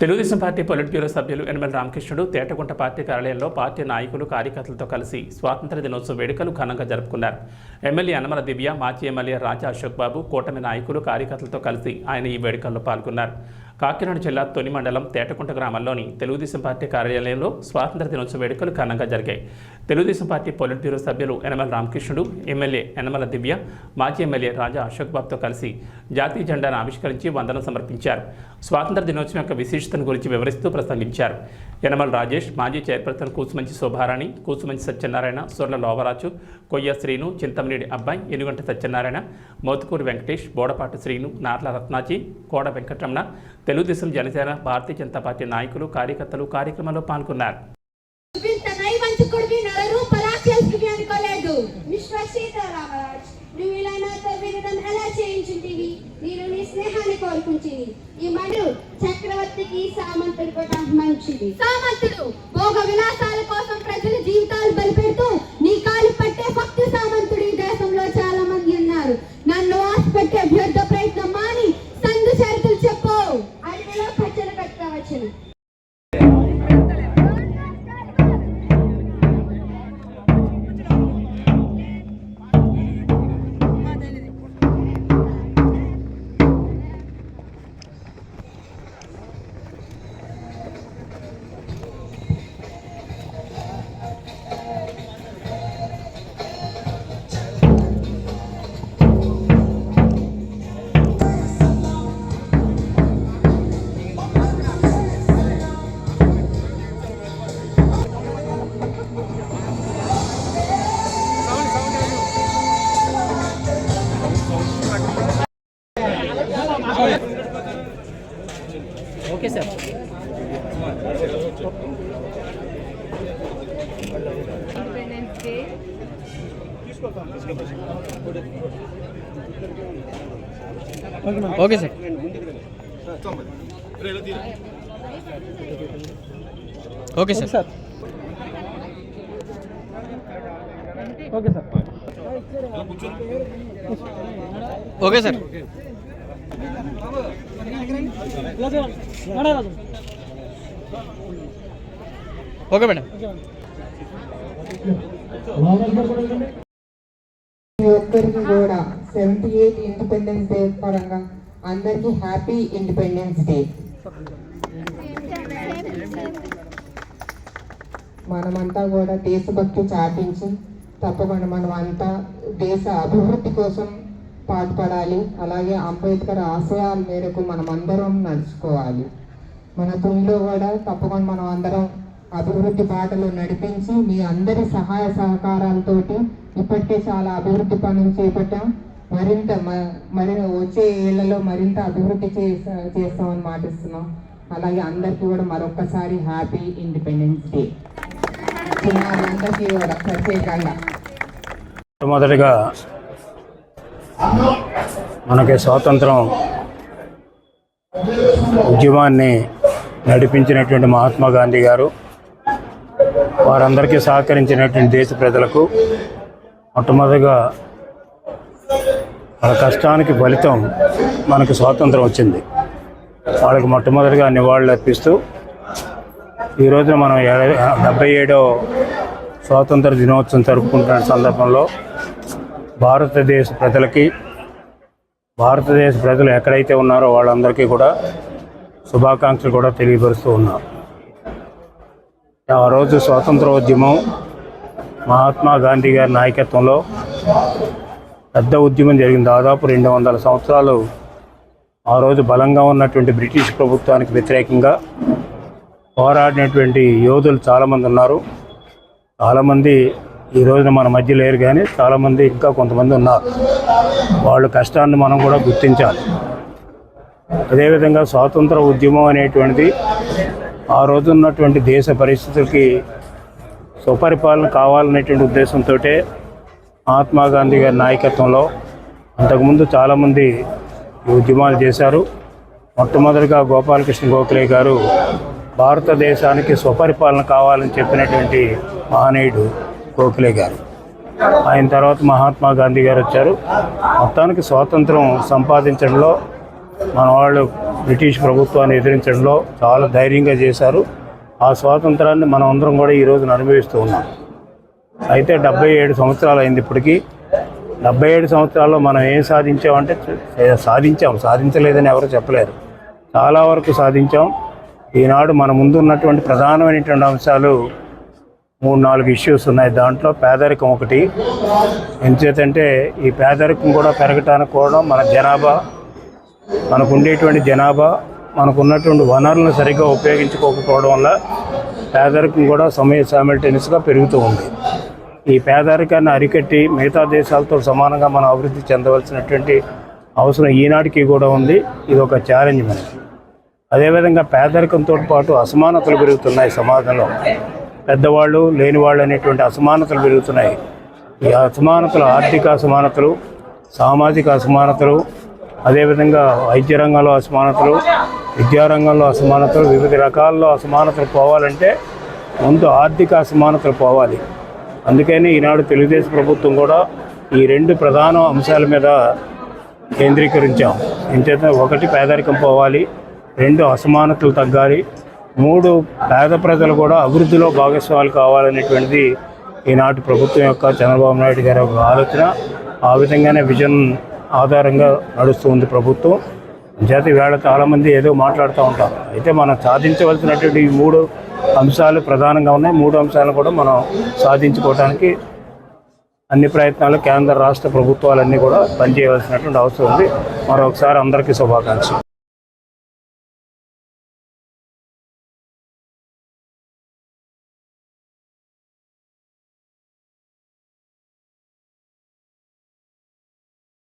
Telugu Desam party politburo సభ్యులు Yanamala Ramakrishnudu Tetagunta party కార్యాలయంలో party నాయకులు కార్యకర్తలతో కలిసి స్వాతంత్ర దినోత్సవ వేడుకలు ఘనంగా జరుపుకున్నారు. ఎమ్మెల్యే అనమల దివ్య మాజీ ఎమ్మెల్యే రాజా అశోక్ బాబు కూటమి నాయకులు కార్యకర్తలతో కలిసి ఆయన ఈ వేడుకల్లో పాల్గొన్నారు. కాకినాడ జిల్లా తొని మండలం తేటకుంట గ్రామంలోని తెలుగుదేశం పార్టీ కార్యాలయంలో స్వాతంత్ర దినోత్సవ వేడుకలు ఘనంగా జరిగాయి. తెలుగుదేశం పార్టీ పొలిట్ బ్యూరో సభ్యులు యనమల రామకృష్ణుడు ఎమ్మెల్యే యనమల దివ్య మాజీ ఎమ్మెల్యే రాజా అశోక్ బాబుతో కలిసి జాతీయ జెండాను ఆవిష్కరించి వందనం సమర్పించారు. స్వాతంత్ర దినోత్సవం యొక్క విశిష్టతను గురించి వివరిస్తూ ప్రసంగించారు. యనమల రాజేష్ మాజీ చైర్పర్సన్ కూసుమంచి శోభారాణి కూసుమంచి సత్యనారాయణ సుర్ల లోవరాజు కొయ్య శ్రీను చింతమనేడి అబ్బాయి ఎనుగంట సత్యనారాయణ మోతుకూరు వెంకటేష్ బోడపాటి శ్రీను నార్ల రత్నాజీ కోడ వెంకటరమణ తెలుగుదేశం జనసేన భారతీయ జనతా పార్టీ నాయకులు కార్యకర్తలు కార్యక్రమంలో పాల్గొన్నారు. ఇంత నైవంచకుడివి నలరు పరాక్షసుడివి అనుకోలేదు. మిస్టర్ సీతారామరాజ్ నువ్వు ఇలా నాతో వినడం ఎలా చేయించుంటివి? నేను నీ స్నేహాన్ని కోరుకుంటుంది ఈ మడు చక్రవర్తికి సామంతుడు కూడా మంచిది. సామంతుడు భోగ విలాసాల okay sir okay sir okay sir okay sir okay madam అందరికీ కూడా సెవెంటీ ఎయిట్ ఇండిపెండెన్స్ డే పరంగా అందరికీ హ్యాపీ ఇండిపెండెన్స్ డే మనమంతా కూడా దేశభక్తి చాటించి తప్పకుండా మనం అంతా దేశ అభివృద్ధి కోసం పాటుపడాలి. అలాగే అంబేద్కర్ ఆశయాల మేరకు మనం అందరం నడుచుకోవాలి. మన తునిలో కూడా తప్పకుండా మనం అందరం అభివృద్ధి పాటలు నడిపించి మీ అందరి సహాయ సహకారాలతోటి ఇప్పటికే చాలా అభివృద్ధి పనులు చేపట్టాం. మరింత మ- మరి వచ్చే ఏళ్ళలో మరింత అభివృద్ధి చేసా చేస్తామని మాటిస్తున్నాం. అలాగే అందరికీ కూడా మరొకసారి హ్యాపీ ఇండిపెండెన్స్ డే. చిన్నారులందరికీ కూడా ప్రత్యేకంగా. మొదటిగా మనకి స్వాతంత్రం ఉద్యమాన్ని నడిపించినటువంటి మహాత్మా గాంధీ గారు వారందరికీ సహకరించినటువంటి దేశ ప్రజలకు మొట్టమొదటిగా వాళ్ళ కష్టానికి ఫలితం మనకు స్వాతంత్రం వచ్చింది. వాళ్ళకి మొట్టమొదటిగా నివాళులు అర్పిస్తూ మనం ఏ- డెబ్బై ఏడో స్వాతంత్ర దినోత్సవం జరుపుకుంటున్న సందర్భంలో భారతదేశ ప్రజలకి భారతదేశ ప్రజలు ఎక్కడైతే ఉన్నారో వాళ్ళందరికీ కూడా శుభాకాంక్షలు కూడా తెలియపరుస్తూ ఉన్నారు ఆ రోజు స్వాతంత్రోద్యమం మహాత్మా గాంధీ గారి నాయకత్వంలో పెద్ద ఉద్యమం జరిగింది. దాదాపు రెండు వందల సంవత్సరాలు ఆ రోజు బలంగా ఉన్నటువంటి బ్రిటిష్ ప్రభుత్వానికి వ్యతిరేకంగా పోరాడినటువంటి యోధులు చాలామంది ఉన్నారు. చాలామంది ఈ రోజున మన మధ్య లేరు కానీ చాలామంది ఇంకా కొంతమంది ఉన్నారు. వాళ్ళ కష్టాన్ని మనం కూడా గుర్తించాలి. అదేవిధంగా స్వాతంత్ర ఉద్యమం అనేటువంటిది ఆ రోజు ఉన్నటువంటి దేశ పరిస్థితులకి సుపరిపాలన కావాలనేటువంటి ఉద్దేశంతో మహాత్మా గాంధీ గారి నాయకత్వంలో అంతకుముందు చాలామంది ఈ ఉద్యమాలు చేశారు. మొట్టమొదటిగా గోపాలకృష్ణ గోఖలే గారు భారతదేశానికి స్వపరిపాలన కావాలని చెప్పినటువంటి మహనీయుడు గోఖలే గారు. ఆయన తర్వాత మహాత్మా గాంధీ గారు వచ్చారు. మొత్తానికి స్వాతంత్రం సంపాదించడంలో మన వాళ్ళు బ్రిటిష్ ప్రభుత్వాన్ని ఎదిరించడంలో చాలా ధైర్యంగా చేశారు. ఆ స్వాతంత్రాన్ని మనం అందరం కూడా ఈ రోజున అనుభవిస్తూ ఉన్నాం. అయితే డెబ్బై ఏడు సంవత్సరాలు అయింది ఇప్పటికీ. డెబ్బై ఏడు సంవత్సరాల్లో మనం ఏం సాధించామంటే సాధించాం. సాధించలేదని ఎవరు చెప్పలేరు. చాలా వరకు సాధించాం. ఈనాడు మన ముందు ఉన్నటువంటి ప్రధానమైనటువంటి అంశాలు మూడు నాలుగు ఇష్యూస్ ఉన్నాయి. దాంట్లో పేదరికం ఒకటి. ఎంచేతంటే ఈ పేదరికం కూడా పెరగటానికి కూడా మన జనాభా మనకు ఉండేటువంటి జనాభా మనకు ఉన్నటువంటి వనరులను సరిగ్గా ఉపయోగించుకోకపోవడం వల్ల పేదరికం కూడా సమయ సామిల్టేనియస్గా పెరుగుతూ ఉంది. ఈ పేదరికాన్ని అరికట్టి మిగతా దేశాలతో సమానంగా మనం అభివృద్ధి చెందవలసినటువంటి అవసరం ఈనాటికి కూడా ఉంది. ఇది ఒక ఛాలెంజ్ మనకి. అదేవిధంగా పేదరికంతో పాటు అసమానతలు పెరుగుతున్నాయి సమాజంలో. పెద్దవాళ్ళు లేనివాళ్ళు అనేటువంటి అసమానతలు పెరుగుతున్నాయి. ఈ అసమానతలు ఆర్థిక అసమానతలు సామాజిక అసమానతలు అదేవిధంగా వైద్య రంగంలో అసమానతలు విద్యారంగంలో అసమానతలు వివిధ రకాల్లో అసమానతలు పోవాలంటే ముందు ఆర్థిక అసమానతలు పోవాలి. అందుకని ఈనాడు తెలుగుదేశం ప్రభుత్వం కూడా ఈ రెండు ప్రధాన అంశాల మీద కేంద్రీకరించాం. ఎంచేత ఒకటి పేదరికం పోవాలి రెండు అసమానతలు తగ్గాలి మూడు పేద ప్రజలు కూడా అభివృద్ధిలో భాగస్వాములు కావాలనేటువంటిది ఈనాటి ప్రభుత్వం యొక్క చంద్రబాబు నాయుడు గారి ఒక ఆలోచన. ఆ విధంగానే విజన్ ఆధారంగా నడుస్తుంది ప్రభుత్వం. చేత వేళ చాలామంది ఏదో మాట్లాడుతూ ఉంటారు. అయితే మనం సాధించవలసినటువంటి ఈ మూడు అంశాలు ప్రధానంగా ఉన్నాయి. మూడు అంశాలను కూడా మనం సాధించుకోవడానికి అన్ని ప్రయత్నాలు కేంద్ర రాష్ట్ర ప్రభుత్వాలన్నీ కూడా పనిచేయవలసినటువంటి అవసరం ఉంది. మరొకసారి అందరికీ శుభాకాంక్షలు.